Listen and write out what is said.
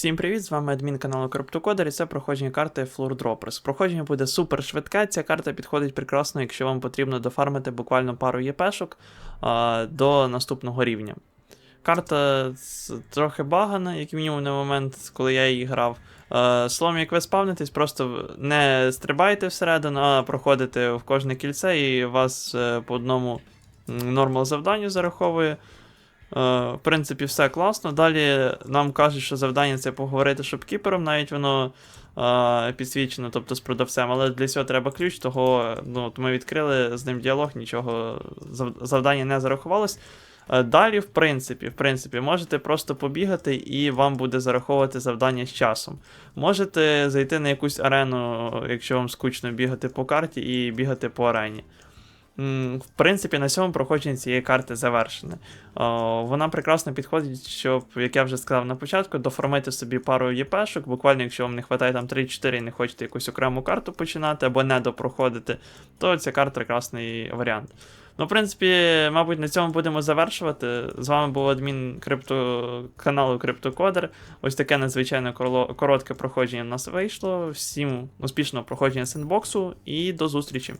Всім привіт! З вами адмін каналу CryptoCoder і це проходження карти Floor Droppers. Проходження буде супер швидке. Ця карта підходить прекрасно, якщо вам потрібно дофармити буквально пару ЄПшок а, до наступного рівня. Карта трохи багана, як мінімум на момент, коли я її грав. Словом, як ви спавнитесь, просто не стрибайте всередину, а проходите в кожне кільце, і вас е, по одному нормал завданню зараховує. Е, в принципі, все класно. Далі нам кажуть, що завдання це поговорити з шопкіпером, навіть воно е, підсвічено, тобто з продавцем, але для цього треба ключ, того ну, ми відкрили з ним діалог, нічого завдання не зарахувалось. Е, Далі, в принципі, в принципі, можете просто побігати, і вам буде зараховувати завдання з часом. Можете зайти на якусь арену, якщо вам скучно бігати по карті, і бігати по арені. В принципі, на цьому проходження цієї карти завершене. Вона прекрасно підходить, щоб, як я вже сказав на початку, доформити собі пару ЄПшок. Буквально, якщо вам не вистачає там 3-4 і не хочете якусь окрему карту починати або не допроходити, то ця карта прекрасний варіант. Ну, в принципі, мабуть, на цьому будемо завершувати. З вами був адмін крипто... каналу CryptoCoder. Ось таке надзвичайно коротке проходження в нас вийшло. Всім успішного проходження сендбоксу і до зустрічі!